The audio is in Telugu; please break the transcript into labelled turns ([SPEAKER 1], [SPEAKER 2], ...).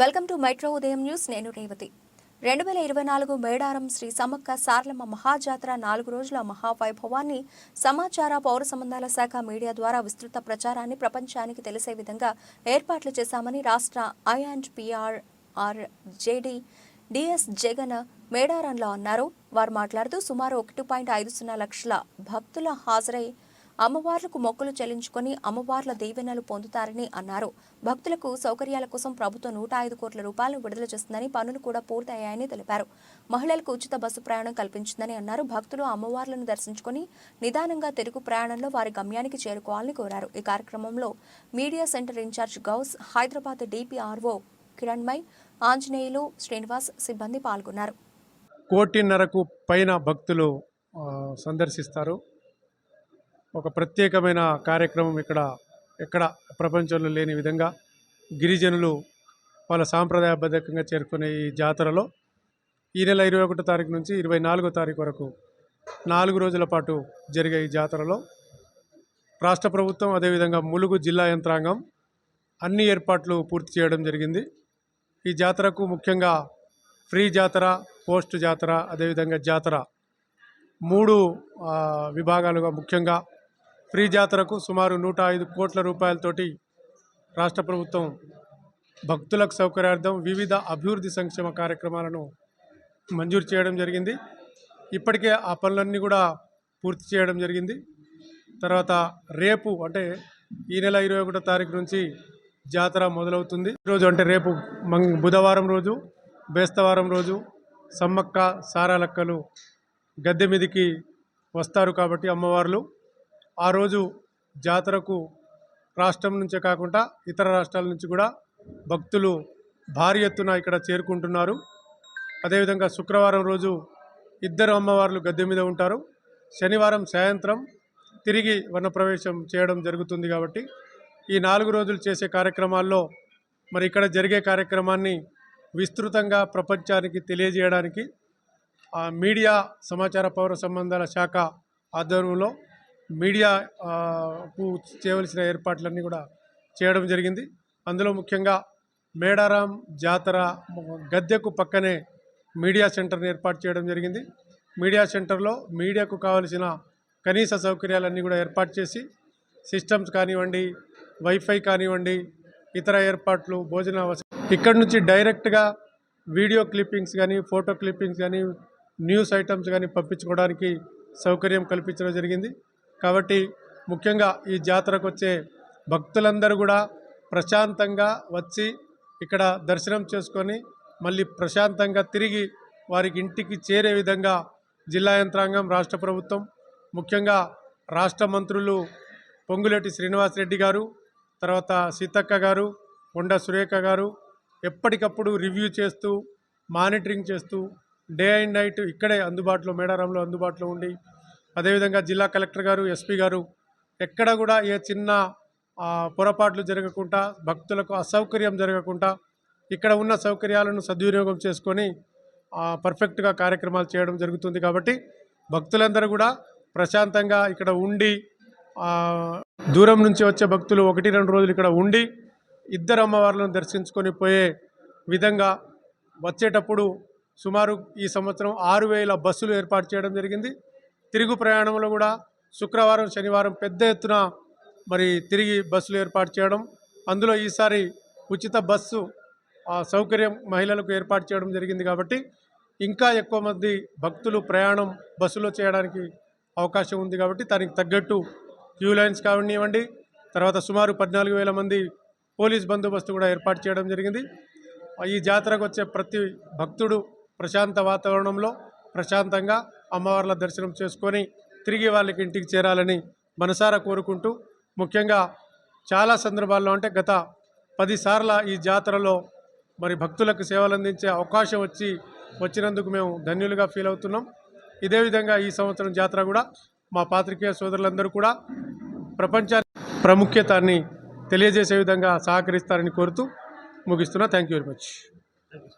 [SPEAKER 1] Welcome to metro Udayam news. నేను రేవతి. రెండు వేల ఇరవై నాలుగు మేడారం శ్రీ సమ్మక్క సార్లమ్మ మహాజాతర నాలుగు రోజుల మహావైభవాన్ని సమాచార పౌర సంబంధాల శాఖ మీడియా ద్వారా విస్తృత ప్రచారాన్ని ప్రపంచానికి తెలిసే విధంగా ఏర్పాట్లు చేశామని రాష్ట్ర I and PR R JD DS Jagan మేడారంలో అన్నారు. వారు మాట్లాడుతూ సుమారు ఒకటి పాయింట్ ఐదు సున్నా లక్షల భక్తుల హాజరై అమ్మవార్లకు మొక్కులు చెల్లించుకొని అమ్మవార్ల దీవెనలు పొందుతారని అన్నారు. భక్తులకు సౌకర్యాల కోసం ప్రభుత్వం నూట ఐదు కోట్ల రూపాయలను విడుదల చేస్తుందని పనులు కూడా పూర్తయ్యాయని తెలిపారు. మహిళలకు ఉచిత బస్సు ప్రయాణం కల్పించిందని అన్నారు. భక్తులు అమ్మవార్లను దర్శించుకొని నిదానంగా తిరుగు ప్రయాణంలో వారి గమ్యానికి చేరుకోవాలని కోరారు. ఈ కార్యక్రమంలో media centre in charge Ghouse Hyderabad DPRO Kiranmai Anjaneyulu Srinivas సిబ్బంది పాల్గొన్నారు.
[SPEAKER 2] కోటిన్నరకు పైన భక్తులు సందర్శిస్తారు. ఒక ప్రత్యేకమైన కార్యక్రమం ఇక్కడ ఎక్కడ ప్రపంచంలో లేని విధంగా గిరిజనులు వాళ్ళ సాంప్రదాయబద్ధకంగా చేరుకునే ఈ జాతరలో ఈ నెల ఇరవై ఒకటో తారీఖు నుంచి ఇరవై నాలుగో తారీఖు వరకు నాలుగు రోజుల పాటు జరిగే ఈ జాతరలో రాష్ట్ర ప్రభుత్వం అదేవిధంగా ములుగు జిల్లా యంత్రాంగం అన్ని ఏర్పాట్లు పూర్తి చేయడం జరిగింది. ఈ జాతరకు ముఖ్యంగా ఫ్రీ జాతర పోస్ట్ జాతర అదేవిధంగా జాతర మూడు విభాగాలుగా ముఖ్యంగా ఫ్రీ జాతరకు సుమారు నూట ఐదు కోట్ల రూపాయలతోటి రాష్ట్ర ప్రభుత్వం భక్తులకు సౌకర్యార్థం వివిధ అభివృద్ధి సంక్షేమ కార్యక్రమాలను మంజూరు చేయడం జరిగింది. ఇప్పటికే ఆ పనులన్నీ కూడా పూర్తి చేయడం జరిగింది. తర్వాత రేపు అంటే ఈ నెల ఇరవై ఒకటో తారీఖు నుంచి జాతర మొదలవుతుంది. ఈరోజు అంటే రేపు మంగ్ బుధవారం రోజు బేస్తవారం రోజు సమ్మక్క సారాలక్కలు గద్దె మీదికి వస్తారు కాబట్టి అమ్మవార్లు. ఆ రోజు జాతరకు రాష్ట్రం నుంచే కాకుండా ఇతర రాష్ట్రాల నుంచి కూడా భక్తులు భారీ ఎత్తున ఇక్కడ చేరుకుంటున్నారు. అదేవిధంగా శుక్రవారం రోజు ఇద్దరు అమ్మవార్లు గద్దె మీద ఉంటారు. శనివారం సాయంత్రం తిరిగి వనప్రవేశం చేయడం జరుగుతుంది కాబట్టి ఈ నాలుగు రోజులు చేసే కార్యక్రమాల్లో మరి ఇక్కడ జరిగే కార్యక్రమాన్ని విస్తృతంగా ప్రపంచానికి తెలియజేయడానికి ఆ మీడియా సమాచార పౌర సంబంధాల శాఖ ఆధ్వర్యంలో మీడియా కు చేయవలసిన ఏర్పాట్లన్నీ కూడా చేయడం జరిగింది. అందులో ముఖ్యంగా మేడారం జాతర గద్దెకు పక్కనే మీడియా సెంటర్ని ఏర్పాటు చేయడం జరిగింది. మీడియా సెంటర్లో మీడియాకు కావలసిన కనీస సౌకర్యాలన్నీ కూడా ఏర్పాటు చేసి సిస్టమ్స్ కానివ్వండి వైఫై కానివ్వండి ఇతర ఏర్పాట్లు భోజన అవసరం ఇక్కడ నుంచి డైరెక్ట్గా వీడియో క్లిప్పింగ్స్ కానీ ఫోటో క్లిప్పింగ్స్ కానీ న్యూస్ ఐటమ్స్ కానీ పంపించుకోవడానికి సౌకర్యం కల్పించడం జరిగింది. కాబట్టి ముఖ్యంగా ఈ జాతరకు వచ్చే భక్తులందరూ కూడా ప్రశాంతంగా వచ్చి ఇక్కడ దర్శనం చేసుకొని మళ్ళీ ప్రశాంతంగా తిరిగి వారికి ఇంటికి చేరే విధంగా జిల్లా యంత్రాంగం రాష్ట్ర ప్రభుత్వం ముఖ్యంగా రాష్ట్ర మంత్రులు పొంగులేటి శ్రీనివాసరెడ్డి గారు తర్వాత సీతక్క గారు కొండ సురేఖ గారు ఎప్పటికప్పుడు రివ్యూ చేస్తూ మానిటరింగ్ చేస్తూ డే అండ్ నైట్ ఇక్కడే అందుబాటులో మేడారంలో అందుబాటులో ఉండి అదేవిధంగా జిల్లా కలెక్టర్ గారు ఎస్పీ గారు ఎక్కడ కూడా ఏ చిన్న పొరపాట్లు జరగకుండా భక్తులకు అసౌకర్యం జరగకుండా ఇక్కడ ఉన్న సౌకర్యాలను సద్వినియోగం చేసుకొని పర్ఫెక్ట్గా కార్యక్రమాలు చేయడం జరుగుతుంది కాబట్టి భక్తులందరూ కూడా ప్రశాంతంగా ఇక్కడ ఉండి దూరం నుంచి వచ్చే భక్తులు ఒకటి రెండు రోజులు ఇక్కడ ఉండి ఇద్దరు అమ్మవార్లను దర్శించుకొని పోయే విధంగా వచ్చేటప్పుడు సుమారు ఈ సంవత్సరం ఆరు వేల బస్సులు ఏర్పాటు చేయడం జరిగింది. తిరుగు ప్రయాణంలో కూడా శుక్రవారం శనివారం పెద్ద ఎత్తున మరి తిరిగి బస్సులు ఏర్పాటు చేయడం అందులో ఈసారి ఉచిత బస్సు ఆ, సౌకర్యం మహిళలకు ఏర్పాటు చేయడం జరిగింది కాబట్టి ఇంకా ఎక్కువ మంది భక్తులు ప్రయాణం బస్సులో చేయడానికి అవకాశం ఉంది కాబట్టి దానికి తగ్గట్టు క్యూ లైన్స్ కావనివ్వండి. తర్వాత సుమారు పద్నాలుగు వేల మంది పోలీస్ బందోబస్తు కూడా ఏర్పాటు చేయడం జరిగింది. ఈ జాతరకు వచ్చే ప్రతి భక్తుడు ప్రశాంత వాతావరణంలో ప్రశాంతంగా అమ్మవార్ల దర్శనం చేసుకొని తిరిగి వాళ్ళకి ఇంటికి చేరాలని మనసారా కోరుకుంటూ ముఖ్యంగా చాలా సందర్భాల్లో అంటే గత పదిసార్ల ఈ జాతరలో మరి భక్తులకు సేవలు అందించే అవకాశం వచ్చి వచ్చినందుకు మేము ధన్యులుగా ఫీల్ అవుతున్నాం. ఇదే విధంగా ఈ సంవత్సరం జాతర కూడా మా పాత్రికేయ సోదరులందరూ కూడా ప్రపంచ ప్రాముఖ్యతాన్ని తెలియజేసే విధంగా సహకరిస్తారని కోరుతూ ముగిస్తున్నా. Thank you very much